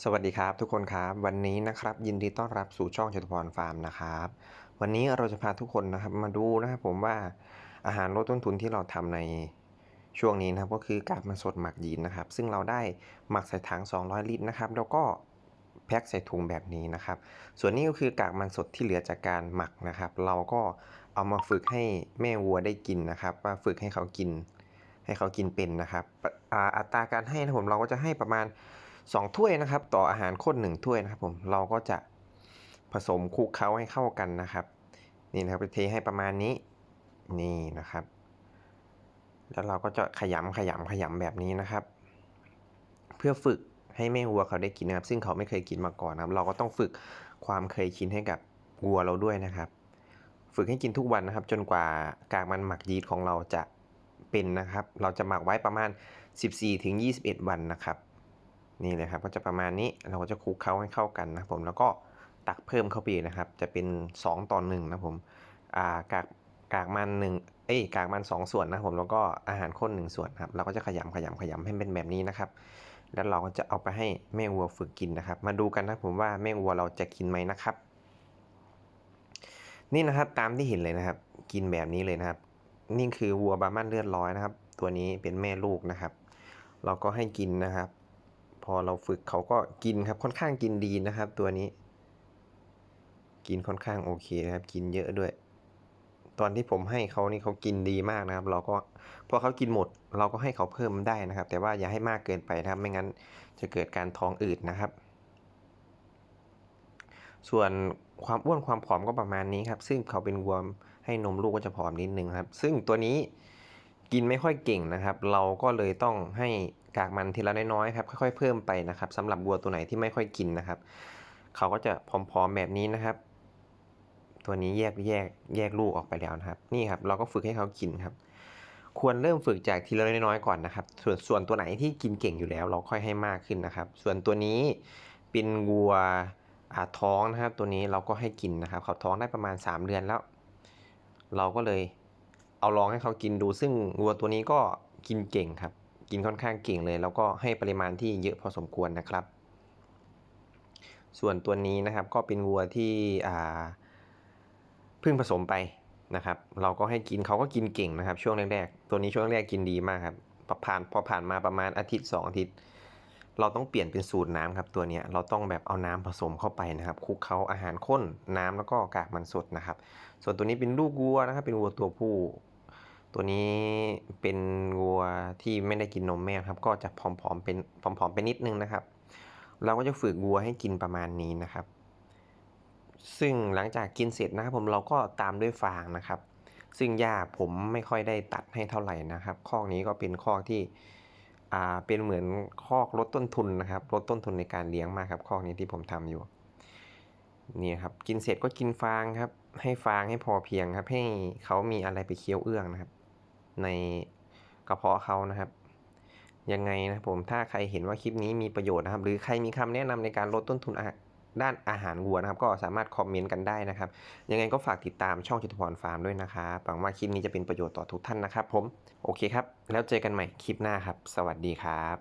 สวัสดีครับทุกคนครับ วันนี้นะครับยินดีต้อนรับสู่ช่องจตุพรฟาร์มนะครับวันนี้เราจะพาทุกคนนะครับมาดูนะครับผมว่าอาหารลดต้นทุนที่เราทำในช่วงนี้นะครับก็คือกากมันสดหมักยีนนะครับ ซึ่งเราได้หมักใส่ถัง 200 ลิตรนะครับ แล้วก็แพ็คใส่ถุงแบบนี้นะครับ ส่วนนี้ก็คือกากมันสดที่เหลือจากการหมักนะครับ เราก็เอามาฝึกให้แม่วัวได้กินนะครับว่าฝึกให้เขากิน ให้เขากินเป็นนะครับอ,อัตราการให้นะผมเราก็จะให้ประมาณ 2 ถ้วยนะครับ ต่ออาหารข้น1ถ้วยนะครับผมเราก็จะผสมคลุกเคล้าให้เข้ากันนะครับ นี่นะครับเทให้ประมาณนี้นี่นะครับ แล้วเราก็จะขยำขยำขยำแบบนี้นะครับ เพื่อฝึกให้แม่วัวเขาได้กินนะครับ ซึ่งเขาไม่เคยกินมาก่อนนะครับ เราก็ต้องฝึกความเคยชินให้กับวัวเราด้วยนะครับ ฝึกให้กินทุกวันนะครับ จนกว่ากากมันหมักยีสต์ของเราจะเป็นนะครับ เราจะหมักไว้ประมาณ 14-21 วันนะครับ นี่เลยครับก็จะประมาณนี้เราก็จะคลุกเคล้าให้เข้ากันนะผมแล้วก็ตักเพิ่มเข้าไปนะครับ จะเป็น 2 ต่อ1นะครับผมอ่ากากกากมันหนึ่งเอ้ยกากมัน 2 ส่วนนะผมแล้วก็อาหารข้น1ส่วนครับเราก็จะขยำขยำขยำให้เป็นแบบนี้นะครับ แล้วเราก็จะเอาไปให้แม่วัวฝึกกินนะครับ มาดูกันนะผมว่าแม่วัวเราจะกินไหมนะครับ นี่นะครับตามที่เห็นเลยนะครับ กินแบบนี้เลยนะครับ นี่คือวัวบาร์มันเลือดร้อยนะครับ ตัวนี้เป็นแม่ลูกนะครับ เราก็ให้กินนะครับ พอเราฝึกเขาก็กินครับค่อนข้างกินดีนะครับ ตัวนี้ กินค่อนข้างโอเคครับ กินเยอะด้วย ตอนที่ผมให้เขานี่เขากินดีมากนะครับ เราก็พอเขากินหมด เราก็ให้เขาเพิ่มได้นะครับ แต่ว่าอย่าให้มากเกินไปนะครับ ไม่งั้นจะเกิดการท้องอืดนะครับ ส่วนความอ้วนความผอมก็ประมาณนี้ครับ ซึ่งเขาเป็นวัวให้นมลูกก็จะผอมนิดนึงครับ ซึ่งตัวนี้ กินไม่ค่อยเก่งนะครับ เราก็เลยต้องให้กากมันทีละน้อยๆครับค่อยๆเพิ่มไปนะครับสำหรับวัวตัวไหนที่ไม่ค่อยกินนะครับ เขาก็จะผอมๆแบบนี้นะครับ ตัวนี้แยกแยกแยกลูกออกไปแล้วนะครับ นี่ครับเราก็ฝึกให้เขากินครับ ควรเริ่มฝึกจากทีละน้อยๆก่อนนะครับ ส่วนส่วนตัวไหนที่กินเก่งอยู่แล้ว เราค่อยให้มากขึ้นนะครับ ส่วนตัวนี้เป็นวัวอาท้องนะครับ ตัวนี้เราก็ให้กินนะครับ เขาท้องได้ประมาณ 3 เดือนแล้ว เราก็เลย เอาลองให้เขากินดู ซึ่งวัวตัวนี้ก็กินเก่งครับ กินค่อนข้างเก่งเลย แล้วก็ให้ปริมาณที่เยอะพอสมควรนะครับ ส่วนตัวนี้นะครับก็เป็นวัวที่เพิ่งผสมไปนะครับ เราก็ให้กินเขาก็กินเก่งนะครับ ช่วงแรกๆตัวนี้ช่วงแรกกินดีมากครับพอผ่านพอผ่านมาประมาณอาทิตย์ 2 อาทิตย์ เราต้องเปลี่ยนเป็นสูตรน้ำครับตัวนี้เราต้องแบบเอาน้ำผสมเข้าไปนะครับคลุกเคล้าอาหารข้นน้ำแล้วก็กากมันสดนะครับ ส่วนตัวนี้เป็นลูกวัวนะครับ เป็นวัวตัวผู้ ตัวนี้เป็นวัวที่ไม่ได้กินนมแม่ครับ ก็จะผอมๆเป็นผอมๆไปนิดนึงนะครับ เราก็จะฝึกวัวให้กินประมาณนี้นะครับ ซึ่งหลังจากกินเสร็จนะครับผมเราก็ตามด้วยฟางนะครับ ซึ่งหญ้าผมไม่ค่อยได้ตัดให้เท่าไหร่นะครับคอนี้ก็เป็นคอที่อ่าเป็นเหมือนคอกลดต้นทุนนะครับลดต้นทุนในการเลี้ยงมากครับคอกนี้ที่ผมทำอยู่นี่ครับกินเสร็จก็กินฟางครับ ให้ฟางให้พอเพียงครับ ให้เขามีอะไรไปเคี้ยวเอื้องนะครับ ในกระเพาะเขานะครับ ยังไงนะผมถ้าใครเห็นว่าคลิปนี้มีประโยชน์นะครับ หรือใครมีคำแนะนำในการลดต้นทุนด้านอาหารวัวนะครับ ก็สามารถคอมเมนต์กันได้นะครับ ยังไงก็ฝากติดตามช่องจิตรพรฟาร์มด้วยนะครับหวังว่าคลิปนี้จะเป็นประโยชน์ต่อทุกท่านนะครับ ผมโอเคครับ แล้วเจอกันใหม่คลิปหน้าครับ สวัสดีครับ